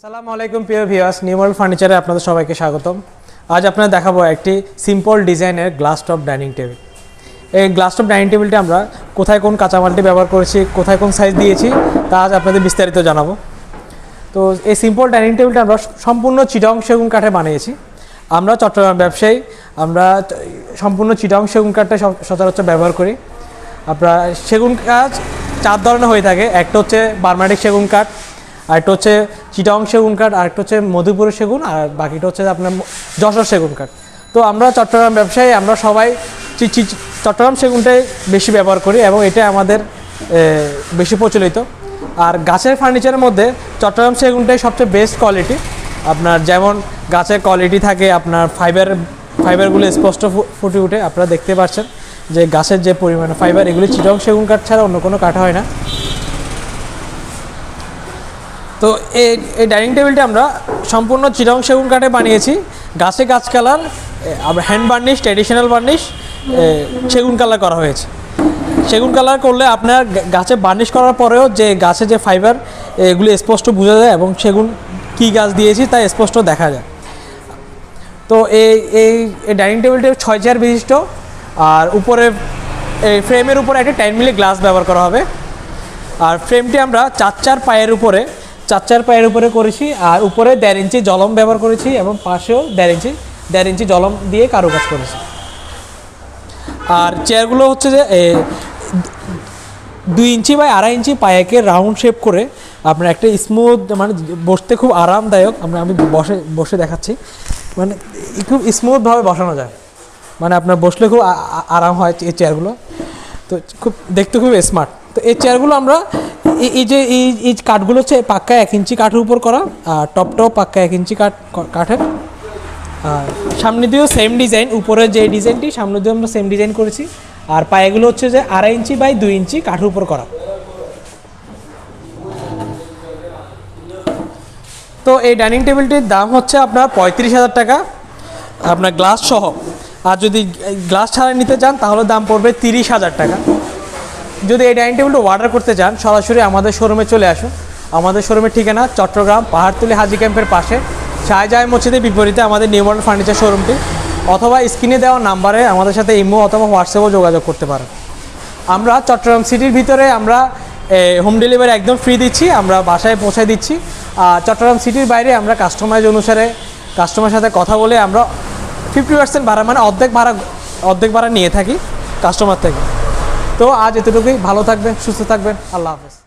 আসসালামু আলাইকুম, প্রিয় ভিউয়ার্স নিউমাল ফার্নিচারে আপনাদের সবাইকে স্বাগতম। আজ আপনাদের দেখাবো একটি সিম্পল ডিজাইনের গ্লাস টপ ডাইনিং টেবিল এই গ্লাস টপ ডাইনিং টেবিলটি আমরা কোথায় কোন কাঁচামালটি ব্যবহার করেছি, কোথায় কোন সাইজ দিয়েছি, তা আজ আপনাদের বিস্তারিত জানাব। তো এই সিম্পল ডাইনিং টেবিলটা আমরা সম্পূর্ণ চিটং সেগুন কাঠে বানিয়েছি। আমরা চট্টগ্রাম ব্যবসায়ী, আমরা সম্পূর্ণ চিটং সেগুন কাঠটা সচরাচর ব্যবহার করি। আপনার সেগুন কাঠ চার ধরনের হয়ে থাকে, একটা হচ্ছে বার্মাটিক সেগুন কাঠ আরেকটা হচ্ছে চিটাং সেগুন কাঠ, আরেকটা হচ্ছে মধুপুরের সেগুন, আর বাকিটা হচ্ছে আপনার যশোর সেগুন কাঠ। তো আমরা চট্টগ্রাম ব্যবসায়ী, আমরা সবাই চট্টগ্রাম সেগুনটাই বেশি ব্যবহার করি এবং এটা আমাদের বেশি প্রচলিত। আর গাছের ফার্নিচারের মধ্যে চট্টগ্রাম সেগুনটাই সবচেয়ে বেস্ট কোয়ালিটি আপনার যেমন গাছের কোয়ালিটি থাকে, আপনার ফাইবার ফাইবারগুলো স্পষ্ট ফুটে উঠে আপনারা দেখতে পাচ্ছেন যে গাছের যে পরিমাণ ফাইবার এগুলি চিটং সেগুন কাঠ ছাড়া অন্য কোনো কাঠ হয় না। তো এই এই ডাইনিং টেবিলটা আমরা সম্পূর্ণ চিরং সেগুন কাঠে বানিয়েছি। গাছে গাছ কালার আবার হ্যান্ড বার্নিশ ট্র্যাডিশনাল বার্নিশ সেগুন কালার করা হয়েছে। সেগুন কালার করলে আপনার গাছে বার্নিশ করার পরেও যে গাছে যে ফাইবার এগুলি স্পষ্ট বোঝা যায় এবং সেগুন কী গাছ দিয়েছি তা স্পষ্ট দেখা যায়। তো এই এই ডাইনিং টেবিলটি ছয় চেয়ার বিশিষ্ট আর উপরে, এই ফ্রেমের উপরে একটা টেন মিলে গ্লাস ব্যবহার করা হবে। আর ফ্রেমটি আমরা চার চার পায়ের উপরে চার চার পায়ের উপরে করেছি আর উপরে দেড় ইঞ্চি জলম ব্যবহার করেছি এবং পাশেও দেড় ইঞ্চি দেড় ইঞ্চি জলম দিয়ে কারুকাজ করেছি। আর চেয়ারগুলো হচ্ছে যে দুই ইঞ্চি বা আড়াই ইঞ্চি পায়েকে রাউন্ড শেপ করে আপনার একটা স্মুথ মানে বসতে খুব আরামদায়ক, আমরা, আমি বসে বসে দেখাচ্ছি। মানে খুব স্মুথভাবে বসানো যায়। মানে আপনার বসলে খুব আরাম হয় এই চেয়ারগুলো তো খুব, দেখতে খুব স্মার্ট তো এই চেয়ারগুলো আমরা এই- যে এই এই কাঠগুলো হচ্ছে পাক্কা এক ইঞ্চি কাঠের উপর করা, আর টপটাও পাক্কা এক ইঞ্চি কাঠ কাঠের। আর সামনে দিয়েও সেম ডিজাইন উপরে যে ডিজাইনটি সামনে দিয়েও আমরা সেম ডিজাইন করেছি। আর পায়েগুলো হচ্ছে যে আড়াই ইঞ্চি বাই দুই ইঞ্চি কাঠের উপর করা। তো এই ডাইনিং টেবিলটির দাম হচ্ছে আপনার পঁয়ত্রিশ হাজার টাকা, আপনার গ্লাস সহ। আর যদি গ্লাস ছাড়া নিতে চান, তাহলে দাম পড়বে তিরিশ হাজার টাকা। যদি এই ডাইনিং টেবিলটা অর্ডার করতে চান, সরাসরি আমাদের শোরুমে চলে আসুন। আমাদের শোরুমের ঠিকানা চট্টগ্রাম পাহাড়তলি হাজি ক্যাম্পের পাশে। শাহজাহান মসজিদের বিপরীতে আমাদের নিউ মডেল ফার্নিচার শোরুমটি অথবা স্ক্রিনে দেওয়া নাম্বারে আমাদের সাথে ইমো অথবা হোয়াটসঅ্যাপেও যোগাযোগ করতে পারেন। আমরা চট্টগ্রাম সিটির ভিতরে আমরা হোম ডেলিভারি একদম ফ্রি দিচ্ছি, আমরা বাসায় পৌঁছে দিচ্ছি। আর চট্টগ্রাম সিটির বাইরে আমরা কাস্টমাইজ অনুসারে কাস্টমারের সাথে কথা বলে আমরা ফিফটি পার্সেন্ট ভাড়া মানে অর্ধেক ভাড়া অর্ধেক ভাড়া নিয়ে থাকি কাস্টমার থেকে। তো আজ এতটুকুই। ভালো থাকবেন সুস্থ থাকবেন। আল্লাহ হাফেজ।